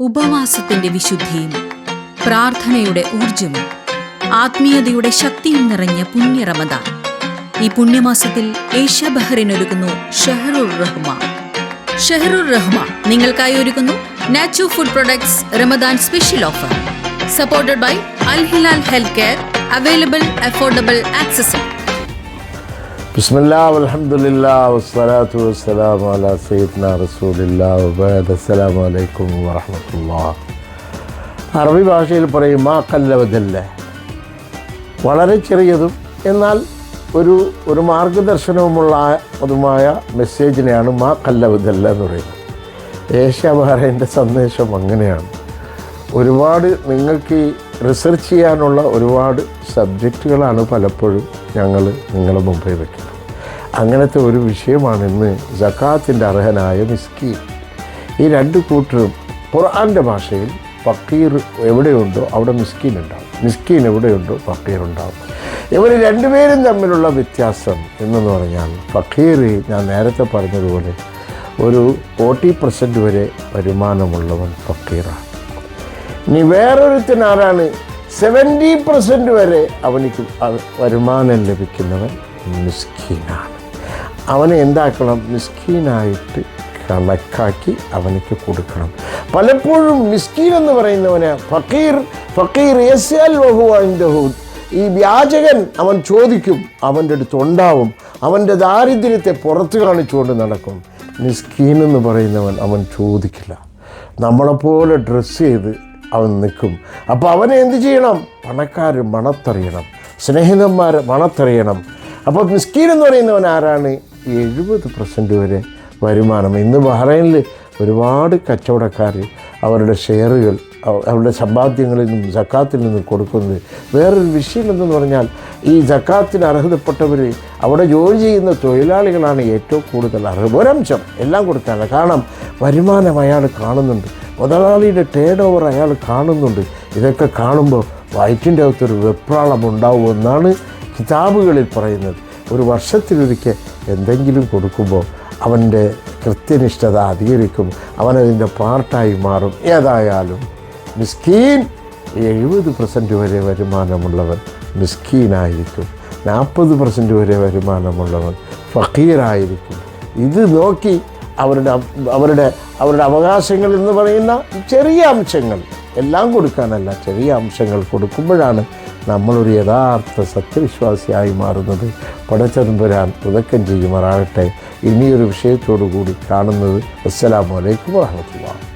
ഉപവാസത്തിന്റെ വിശുദ്ധിയും പ്രാർത്ഥനയുടെ ഊർജവും ആത്മീയതയുടെ ശക്തിയും നിറഞ്ഞ പുണ്യ റമദാൻ. ഈ പുണ്യമാസത്തിൽ ഏഷ്യ ബഹറിനൊരുക്കുന്നു ഷെഹറുർ റഹ്മാൻ ഷെഹറുർ റഹ്മാൻ നിങ്ങൾക്കായി ഒരുക്കുന്നു Nachu food products Ramadan special offer. Supported by Al Hilal health care available affordable accessible അറബി ഭാഷയിൽ പറയും മാ കല്ലവതല്ല വളരെ ചെറിയതും എന്നാൽ ഒരു ഒരു മാർഗദർശനവുമുള്ള അതുമായ മെസ്സേജിനെയാണ് മാ കല്ലവതല്ല എന്ന് പറയുന്നത്. ഏഷ്യാബാറേന്റെ സന്ദേശം അങ്ങനെയാണ്. ഒരുപാട് നിങ്ങൾക്ക് റിസർച്ച് ചെയ്യാനുള്ള ഒരുപാട് സബ്ജക്റ്റുകളാണ് പലപ്പോഴും ഞങ്ങൾ നിങ്ങളെ മുമ്പിൽ വെക്കണം അങ്ങനത്തെ ഒരു വിഷയമാണ് ഇന്ന് ജക്കാത്തിന്റെ അർഹനായ മിസ്കീൻ. ഈ രണ്ട് കൂട്ടരും ഖുർആന്റെ ഭാഷയിൽ ഫക്കീർ എവിടെയുണ്ടോ അവിടെ മിസ്കീൻ ഉണ്ടാവും. മിസ്കീൻ എവിടെയുണ്ടോ ഫക്കീർ ഉണ്ടാവും. ഇവർ രണ്ടുപേരും തമ്മിലുള്ള വ്യത്യാസം എന്നെന്ന് പറഞ്ഞാൽ ഫക്കീർ ഞാൻ നേരത്തെ പറഞ്ഞതുപോലെ ഒരു ഫോർട്ടി പെർസെന്റ് വരെ വരുമാനമുള്ളവൻ ഫക്കീറാണ്. ഇനി വേറൊരുത്തൻ ആരാണ്? സെവന്റി പെർസെന്റ് വരെ അവനിക്ക് വരുമാനം ലഭിക്കുന്നവൻ മിസ്കീനാണ്. അവനെ എന്താക്കണം? മിസ്കീനായിട്ട് കണക്കാക്കി അവനിക്ക് കൊടുക്കണം. പലപ്പോഴും മിസ്കീൻ എന്ന് പറയുന്നവന് ഫക്കീർ ഫക്കീർ യസ്അൽ വഹു. ഈ വ്യാജകൻ അവൻ ചോദിക്കും അവന്റെ അടുത്ത് ഉണ്ടാവും അവന്റെ ദാരിദ്ര്യത്തെ പുറത്ത് കാണിച്ചുകൊണ്ട് നടക്കും. മിസ്കീൻ എന്ന് പറയുന്നവൻ അവൻ ചോദിക്കില്ല. നമ്മളെപ്പോലെ ഡ്രസ്സ് ചെയ്ത് അവൻ നിൽക്കും. അപ്പോൾ അവനെ എന്ത് ചെയ്യണം? പണക്കാർ മണത്തറിയണം. സ്നേഹിതന്മാർ മണത്തറിയണം. അപ്പോൾ മിസ്കീൻ എന്ന് പറയുന്നവൻ ആരാണ്? എഴുപത് പെർസെന്റ് വരെ വരുമാനം. ഇന്ന് ബഹ്റൈനിൽ ഒരുപാട് കച്ചവടക്കാർ അവരുടെ ഷെയറുകൾ അവരുടെ സമ്പാദ്യങ്ങളിൽ നിന്നും ജക്കാത്തിൽ നിന്നും കൊടുക്കുന്നത്. വേറൊരു വിഷയം എന്തെന്ന് പറഞ്ഞാൽ ഈ ജക്കാത്തിന് അർഹതപ്പെട്ടവർ അവിടെ ജോലി ചെയ്യുന്ന തൊഴിലാളികളാണ് ഏറ്റവും കൂടുതൽ അർഹത ഒരംശം എല്ലാം കൊടുക്കാനല്ല കാരണം വരുമാനം അയാൾ കാണുന്നുണ്ട്. മുതലാളിയുടെ ടേൺ ഓവർ അയാൾ കാണുന്നുണ്ട്. ഇതൊക്കെ കാണുമ്പോൾ വയറ്റിന്റെ അകത്തൊരു വെപ്രാളം ഉണ്ടാവുമെന്നാണ് കിതാബുകളിൽ പറയുന്നത്. ഒരു വർഷത്തിലൊരിക്കൽ എന്തെങ്കിലും കൊടുക്കുമ്പോൾ അവന്റെ കൃത്യനിഷ്ഠത അധികരിക്കും. അവനതിന്റെ പാർട്ടായി മാറും. ഏതായാലും മിസ്കീൻ എഴുപത് പെർസെന്റ് വരെ വരുമാനമുള്ളവൻ മിസ്കീനായിരിക്കും. നാൽപ്പത് പെർസെന്റ് വരെ വരുമാനമുള്ളവൻ ഫക്കീറായിരിക്കും ഇത് നോക്കി അവരുടെ അവരുടെ അവരുടെ അവകാശങ്ങൾ എന്ന് പറയുന്ന ചെറിയ അംശങ്ങൾ എല്ലാം കൊടുക്കാനല്ല ചെറിയ അംശങ്ങൾ കൊടുക്കുമ്പോഴാണ് നമ്മളൊരു യഥാർത്ഥ സത്യവിശ്വാസിയായി മാറുന്നത്. പടച്ചതമ്പുരാൻ ഉദക്കം ചെയ്യുമാറാകട്ടെ. ഇനിയൊരു വിഷയത്തോടു കൂടി കാണുന്നത് അസ്സലാമലൈക്കും വാഹമത്തുള്ള